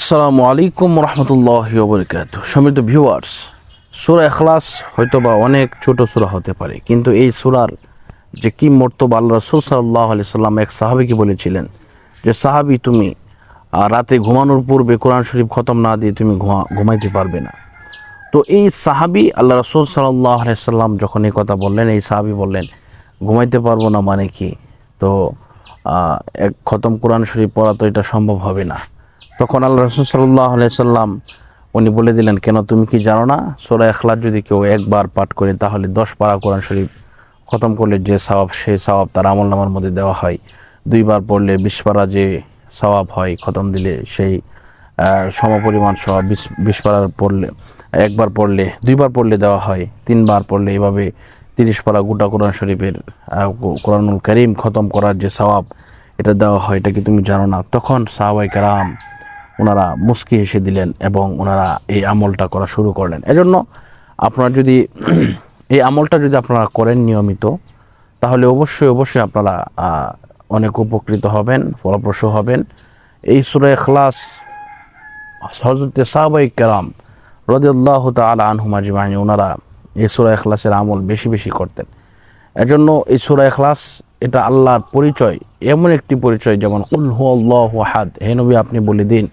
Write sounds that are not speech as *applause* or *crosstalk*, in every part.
আসসালামু আলাইকুম রহমতুল্লাহ বরকাত সমিত ভিউয়ার্স, সুরা এখলাস হয়তো বা অনেক ছোট সুরা হতে পারে, কিন্তু এই সুরার যে কি মর্তবা আল্লাহ রসুল সাল্লাহ আলি সাল্লাম এক সাহাবিকে বলেছিলেন যে, সাহাবি, তুমি রাতে ঘুমানোর পূর্বে কোরআন শরীফ খতম না দিয়ে তুমি ঘুমা, ঘুমাইতে পারবে না। তো এই সাহাবি আল্লাহ রসুল সাল্লাহ আলি সাল্লাম যখন এই কথা বললেন, এই সাহাবি বললেন, ঘুমাইতে পারব না মানে কি? তো এক খতম কোরআন শরীফ পড়া তো এটা সম্ভব হবে না। তখন আল্লাহ রসুল সাল্লাহ সাল্লাম উনি বলে দিলেন, কেন তুমি কি জানো না? সোরা এখলার যদি কেউ একবার পাঠ করে, তাহলে দশ পারা কোরআন শরীফ খতম করলে যে সওয়াব, সেই সওয়াব তার আমল নামার মধ্যে দেওয়া হয়। দুইবার পড়লে বিশ পারা যে সওয়াব হয় খতম দিলে সেই সমপরিমাণ সওয়াব বিশ বিশ পারার পড়লে, একবার পড়লে, দুইবার পড়লে দেওয়া হয়। তিনবার পড়লে এভাবে তিরিশ পারা গোটা কোরআন শরীফের কোরআনুল করিম খতম করার যে সওয়াব, এটা দেওয়া হয়, এটা কি তুমি জানো না? তখন সাহাবাই কারাম ওনারা মুস্কি হেসে দিলেন এবং ওনারা এই আমলটা করা শুরু করলেন। এজন্য আপনারা যদি *clears throat* এই আমলটা যদি আপনারা করেন নিয়মিত, তাহলে অবশ্যই অবশ্যই আপনারা অনেক উপকৃত হবেন, ফলপ্রসূ হবেন। এই সুরে এখলাস হজরতে সাহাবাই কেরাম রদিয়াল্লাহ তালা আনহুম আজমাইন, ওনারা এই সুরা এখলাসের আমল বেশি বেশি করতেন। এজন্য এই সুরা এখলাস এটা আল্লাহর পরিচয়, এমন একটি পরিচয় যেমন, কুল হু আল্লাহ হাদ হে নবী, আপনি বলে দিন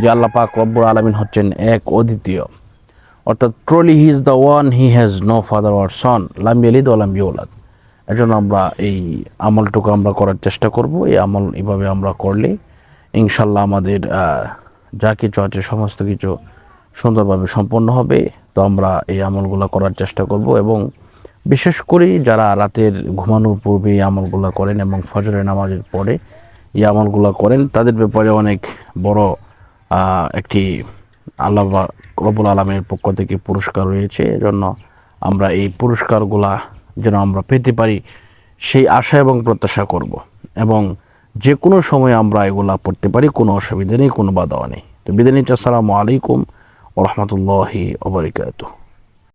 যে আল্লাহ পাক রব্বুর আলমিন হচ্ছেন এক অদ্বিতীয়। অর্থাৎ truly he is the one he has no father nor son লাম ইয়ালিদ ওয়ালাম ইউলাদ এজন্য আমরা এই আমলটুকু আমরা করার চেষ্টা করব, এই আমল এভাবে আমরা করলে ইনশাল্লাহ আমাদের যা কিছু আছে, সমস্ত কিছু সুন্দরভাবে সম্পন্ন হবে। তো আমরা এই আমলগুলো করার চেষ্টা করব এবং বিশেষ করে যারা রাতের ঘুমানোর পূর্বে এই আমলগুলো করেন এবং ফজরের নামাজের পরে এই আমলগুলো করেন, তাদের ব্যাপারে অনেক বড় একটি আল্লাহ রবুল আলমের পক্ষ থেকে পুরস্কার রয়েছে। এজন্য আমরা এই পুরস্কারগুলা যেন আমরা পেতে পারি, সেই আশা এবং প্রত্যাশা করব। এবং যে কোনো সময় আমরা এগুলা পড়তে পারি, কোনো অসুবিধা নেই, কোনো বাধাও নেই। তো বিদায় নিচ্ছি, আসসালামু আলাইকুম ও রহমতুল্লাহি ওবরিকাতুহ